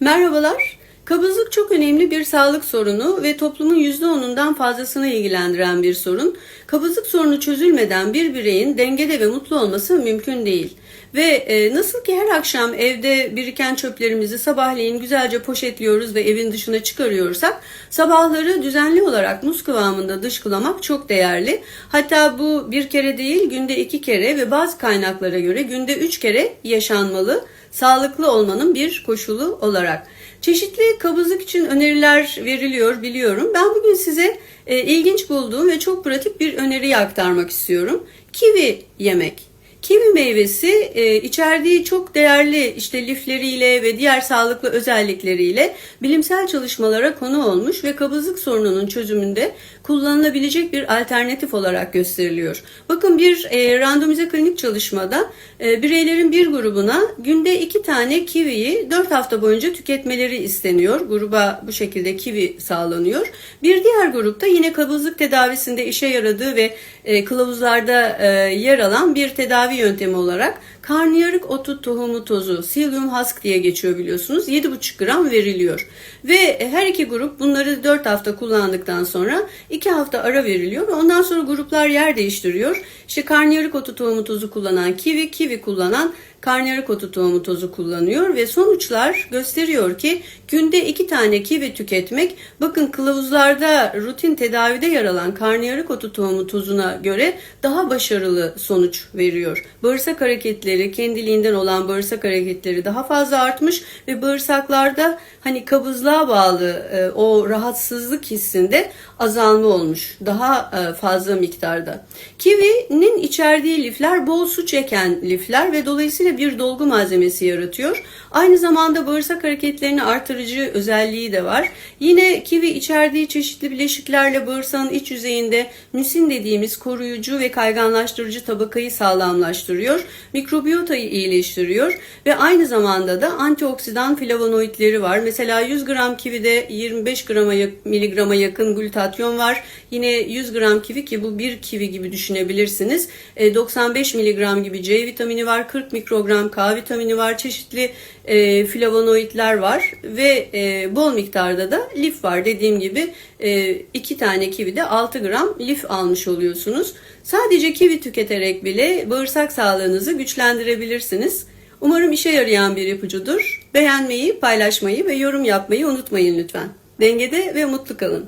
Merhabalar. Kabızlık çok önemli bir sağlık sorunu ve toplumun %10'undan fazlasını ilgilendiren bir sorun. Kabızlık sorunu çözülmeden bir bireyin dengede ve mutlu olması mümkün değil. Ve e, nasıl ki her akşam evde biriken çöplerimizi sabahleyin güzelce poşetliyoruz ve evin dışına çıkarıyorsak, sabahları düzenli olarak muz kıvamında dışkılamak çok değerli. Hatta bu bir kere değil günde iki kere ve bazı kaynaklara göre günde üç kere yaşanmalı sağlıklı olmanın bir koşulu olarak. Çeşitli kabızlık için öneriler veriliyor biliyorum. Ben bugün size e, ilginç bulduğum ve çok pratik bir öneriyi aktarmak istiyorum. Kivi yemek. Kivi meyvesi e, içerdiği çok değerli işte lifleriyle ve diğer sağlıklı özellikleriyle bilimsel çalışmalara konu olmuş ve kabızlık sorununun çözümünde kullanılabilecek bir alternatif olarak gösteriliyor. Bakın bir e, randomize klinik çalışmada e, bireylerin bir grubuna günde iki tane kiviyi 4 hafta boyunca tüketmeleri isteniyor. Gruba bu şekilde kivi sağlanıyor. Bir diğer grupta yine kabızlık tedavisinde işe yaradığı ve e, kılavuzlarda e, yer alan bir tedavi yöntemi olarak karnıyarık otu tohumu tozu, psyllium husk diye geçiyor biliyorsunuz. 7,5 gram veriliyor. Ve her iki grup bunları 4 hafta kullandıktan sonra 2 hafta ara veriliyor ve ondan sonra gruplar yer değiştiriyor. İşte karnıyarık otu tohumu tozu kullanan kivi, kivi kullanan karnıyarık otu tohumu tozu kullanıyor ve sonuçlar gösteriyor ki günde iki tane kivi tüketmek bakın kılavuzlarda rutin tedavide yer alan karnıyarık otu tohumu tozuna göre daha başarılı sonuç veriyor. Bağırsak hareketleri kendiliğinden olan bağırsak hareketleri daha fazla artmış ve bağırsaklarda hani kabızlığa bağlı e, o rahatsızlık hissinde azalma olmuş. Daha e, fazla miktarda. Kivinin içerdiği lifler bol su çeken lifler ve dolayısıyla bir dolgu malzemesi yaratıyor. Aynı zamanda bağırsak hareketlerini artırıcı özelliği de var. Yine kivi içerdiği çeşitli bileşiklerle bağırsağın iç yüzeyinde müsin dediğimiz koruyucu ve kayganlaştırıcı tabakayı sağlamlaştırıyor. Mikrobiyotayı iyileştiriyor ve aynı zamanda da antioksidan flavonoidleri var. Mesela 100 gram kivide 25 grama miligrama yakın glutatyon var. Yine 100 gram kivi ki bu bir kivi gibi düşünebilirsiniz. 95 miligram gibi C vitamini var. 40 mikrogram K vitamini var. Çeşitli e, flavonoidler var ve e, bol miktarda da lif var. Dediğim gibi e, iki tane kivide 6 gram lif almış oluyorsunuz. Sadece kivi tüketerek bile bağırsak sağlığınızı güçlendirebilirsiniz. Umarım işe yarayan bir ipucudur. Beğenmeyi, paylaşmayı ve yorum yapmayı unutmayın lütfen. Dengede ve mutlu kalın.